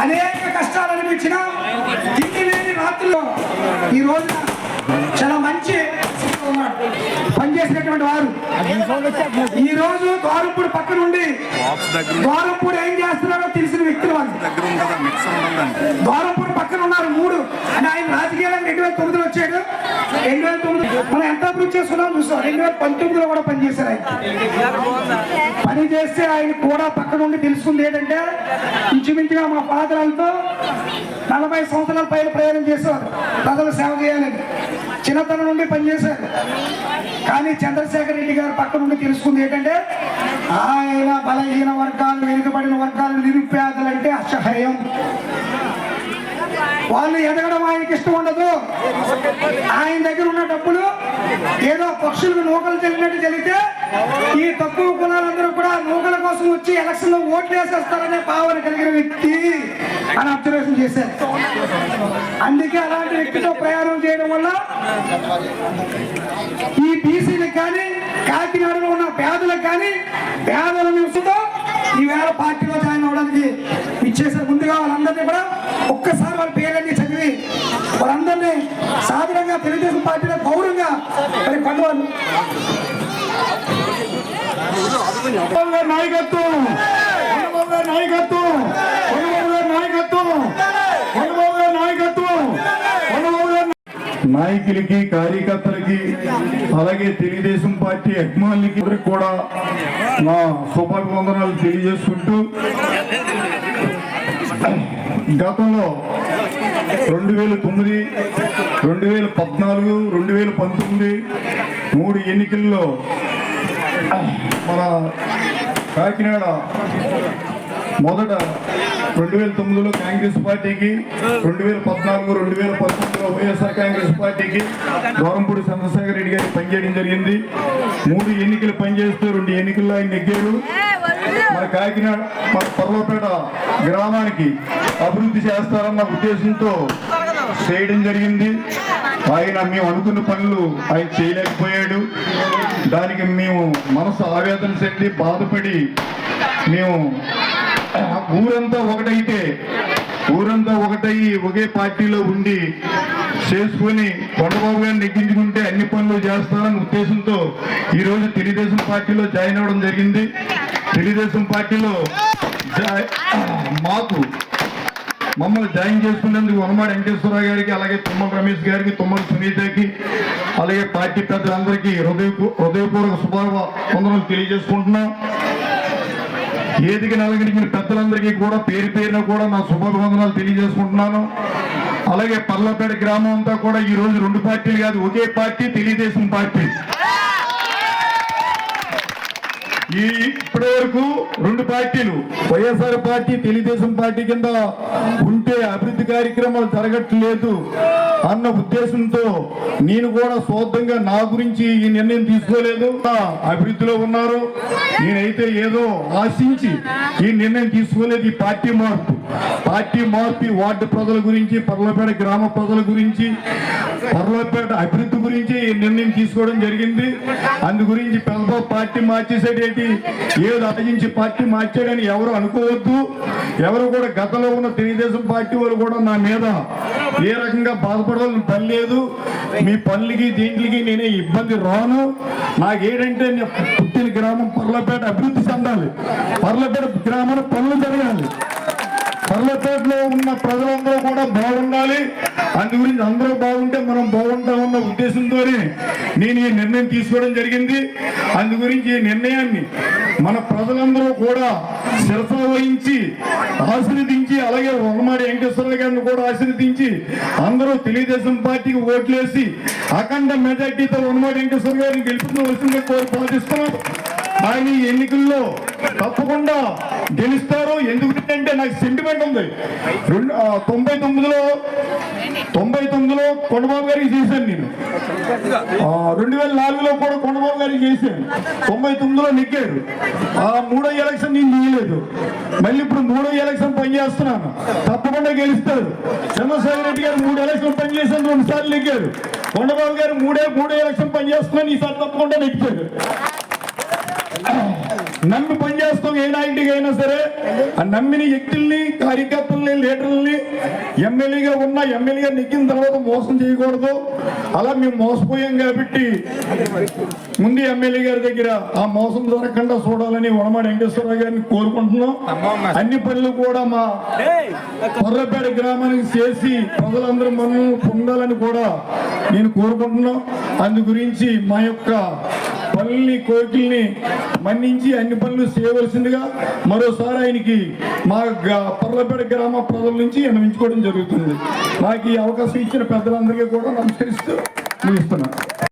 ఉండాలనిపించిన తిండి లేని రాత్రులు ఈ రోజున చాలా మంచి పనిచేసినటువంటి వారు. ఈ రోజు ద్వారంపూడి పక్క నుండి బాక్స్ దగ్గర ద్వారంపూడి ఏం చేస్తున్నారో తెలిసిన వ్యక్తులు వాళ్ళు. ద్వారంపూడి పక్కన ఉన్నారు మూడు. అంటే ఆయన రాజకీయాలకు రెండు వేల తొమ్మిదిలో వచ్చాడు? రెండు వేల అభివృద్ధి చూసాం రెండు వేల పంతొమ్మిదిలో కూడా పనిచేశారు ఆయన. పని చేస్తే ఆయన కూడా పక్క నుండి తెలుసుకుంది ఏంటంటే ఇంచుమించుగా మా పాదరాలతో నలభై సంవత్సరాల పైన ప్రయాణం చేసేవారు ప్రజలు సేవ చేయాలని. చిన్నతనం నుండి పనిచేశారు కానీ చంద్రశేఖర్ రెడ్డి గారు పక్క నుండి తెలుసుకుంది ఏంటంటే ఆయన బలహీన వర్గాలు వెనుకబడిన వర్గాలు నిరుపేదలంటే అసహ్యం. వాళ్ళు ఎదగడం ఆయనకి ఇష్టం ఉండదు. ఆయన దగ్గర ఉన్న డబ్బులు ఏదో పక్షులకు నూకలు చెల్లినట్టు చెల్లితే ఈ తక్కువ కులాలందరూ కూడా నూకల కోసం వచ్చి ఎలక్షన్లో ఓట్లు వేసేస్తారనే భావన కలిగిన వ్యక్తి అని అబ్జర్వేషన్ చేశారు. అందుకే అలాంటి వ్యక్తితో ప్రయాణం చేయడం వల్ల ఈ బీసీలకు కానీ కాకినాడలో ఉన్న పేదలకు కానీ పేదల నిమిషంతో ఈవేళ పార్టీలో జాయిన్ అవడానికి వారి పేర్లన్నీ చదివి వారందరినీ సాధారణంగా తెలుగుదేశం పార్టీలో గౌరవంగా మరి కొండవాళ్ళు నాయకత్వం. నాయకత్వం. నాయకత్వం. నాయకత్వం. నాయకులకి కార్యకర్తలకి అలాగే తెలుగుదేశం పార్టీ అభిమానులకి కూడా నా శుభాభివందనాలు తెలియజేసుకుంటూ గతంలో రెండు వేల తొమ్మిది రెండు వేల పద్నాలుగు రెండు వేల పంతొమ్మిది మూడు ఎన్నికల్లో మన కాకినాడ మొదట రెండు వేల తొమ్మిదిలో కాంగ్రెస్ పార్టీకి రెండు వేల పద్నాలుగు రెండు వేల పంతొమ్మిదిలో వైఎస్ఆర్ కాంగ్రెస్ పార్టీకి దూరంపూడి చంద్రశేఖర్ రెడ్డి గారికి పనిచేయడం జరిగింది. మూడు ఎన్నికలు పనిచేస్తూ రెండు ఎన్నికల్లో ఆయన నెగ్గారు. మన కాకినాడ మన పర్వపేట గ్రామానికి అభివృద్ధి చేస్తారన్న ఉద్దేశంతో చేయడం జరిగింది. ఆయన మేము అనుకున్న పనులు ఆయన చేయలేకపోయాడు. దానికి మేము మనసు ఆవేదన చెంది బాధపడి మేము ఊరంతా ఒకటైతే ఊరంతా ఒకటయ్యి ఒకే పార్టీలో ఉండి చేసుకుని కొండబాబు గారిని నెగ్గించుకుంటే అన్ని పనులు చేస్తారన్న ఉద్దేశంతో ఈరోజు తెలుగుదేశం పార్టీలో జాయిన్ అవ్వడం జరిగింది. తెలుగుదేశం పార్టీలో మాకు మమ్మల్ని జాయిన్ చేసుకున్నందుకు వనమాడి వెంకటేశ్వరరావు గారికి అలాగే తుమ్మల రమేష్ గారికి తుమ్మల సునీతకి అలాగే పార్టీ పెద్దలందరికీ హృదయ హృదయపూర్వక శుభావందనలు తెలియజేసుకుంటున్నాం. ఏదికి నలగలిగిన పెద్దలందరికీ కూడా పేరు పేరున కూడా నా శుభాభివందనాలు తెలియజేసుకుంటున్నాను. అలాగే పల్లపేట గ్రామం అంతా కూడా ఈ రోజు రెండు పార్టీలు కాదు ఒకే పార్టీ తెలుగుదేశం పార్టీ. ఈ ఇప్పటి వరకు రెండు పార్టీలు వైఎస్ఆర్ పార్టీ తెలుగుదేశం పార్టీ కింద ఉంటే అభివృద్ధి కార్యక్రమాలు జరగట్లేదు అన్న ఉద్దేశంతో నేను కూడా సొంతంగా నా గురించి ఈ నిర్ణయం తీసుకోలేదు. అభివృద్ధిలో ఉన్నారు. నేనైతే ఏదో ఆశించి ఈ నిర్ణయం తీసుకోలేదు. ఈ పార్టీ మార్పు. పార్టీ మార్పి వార్డు ప్రజల గురించి పర్లపేట గ్రామ ప్రజల గురించి పర్లపేట అభివృద్ధి గురించి నిర్ణయం తీసుకోవడం జరిగింది. అందు గురించి పెద్ద పార్టీ మార్చేసేటేటి? ఏదో ఆలోచించి పార్టీ మార్చాడని ఎవరు అనుకోవద్దు. ఎవరు కూడా గతంలో ఉన్న తెలుగుదేశం పార్టీ వాళ్ళు కూడా నా మీద ఏ రకంగా బాధపడాలని పని లేదు. మీ పనులకి దీంట్లకి నేనే ఇబ్బంది రాను. నాకేంటంటే నేను పుట్టిన గ్రామం పర్లపేట అభివృద్ధి చెందాలి. పర్లపేట గ్రామాల పనులు జరగాలి ఉన్న ప్రజలందరూ కూడా బాగుండాలి. అందు గురించి అందరూ బాగుంటే మనం బాగుంటామన్న ఉద్దేశంతోనే నేను ఈ నిర్ణయం తీసుకోవడం జరిగింది. అందు గురించి ఈ నిర్ణయాన్ని మన ప్రజలందరూ కూడా శిరస వహించి ఆశీర్వదించి అలాగే వనమాడి వెంకటేశ్వర గారిని కూడా ఆశీర్వదించి అందరూ తెలుగుదేశం పార్టీకి ఓట్లేసి అఖండ మెజార్టీతో వనమాడి వెంకటేశ్వర గారిని గెలుపుకోవాల్సిందిగా కోరి ప్రార్థిస్తున్నాం. ఆయన ఎన్నికల్లో తప్పకుండా గెలుస్తారు ఎందుకంటే నాకు సెంటిమెంట్ ఉంది. రెండు తొంభై తొమ్మిదిలో తొంభై తొమ్మిదిలో కొండబాబు గారికి చేశాను నేను. రెండు వేల నాలుగులో కూడా కొండబాబు గారికి చేశాను. తొంభై తొమ్మిదిలో నెగ్గాడు ఆ మూడో ఎలక్షన్ నేను తీయలేదు మళ్ళీ ఇప్పుడు మూడో ఎలక్షన్ పనిచేస్తున్నాను తప్పకుండా గెలుస్తారు. చంద్రశేఖర రెడ్డి గారు మూడు ఎలక్షన్ పనిచేశాను రెండు సార్లు నెగ్గారు. కొండబాబు గారు మూడే మూడో ఎలక్షన్ పనిచేస్తున్నాను ఈసారి తప్పకుండా నెగ్గారు. నమ్మి పని ఏ నాయకుడికి అయినా సరే ఆ నమ్మిన వ్యక్తుల్ని కార్యకర్తల్ని లీడర్లని ఎమ్మెల్యేగా ఉన్న ఎమ్మెల్యేగా నెగ్గిన తర్వాత మోసం చేయకూడదు. అలా మేము మోసపోయాం కాబట్టి ముందు ఎమ్మెల్యే గారి దగ్గర ఆ మోసం జరగకుండా చూడాలని వనమాడి వెంకటేశ్వరరావు గారిని కోరుకుంటున్నాం. అన్ని పనులు కూడా మా కొర్రపేట గ్రామానికి చేసి ప్రజలందరూ మనం పొందాలని కూడా నేను కోరుకుంటున్నాం. అందు గురించి మా యొక్క పనుల్ని కోరికల్ని మన్నించి అన్ని పనులు చేయవలసిందిగా మరోసారి ఆయనకి మా గ- పర్లపేట గ్రామ ప్రజల నుంచి విన్నవించుకోవడం జరుగుతుంది. నాకు ఈ అవకాశం ఇచ్చిన పెద్దలందరికీ కూడా నమస్కరిస్తూ ముగిస్తున్నాను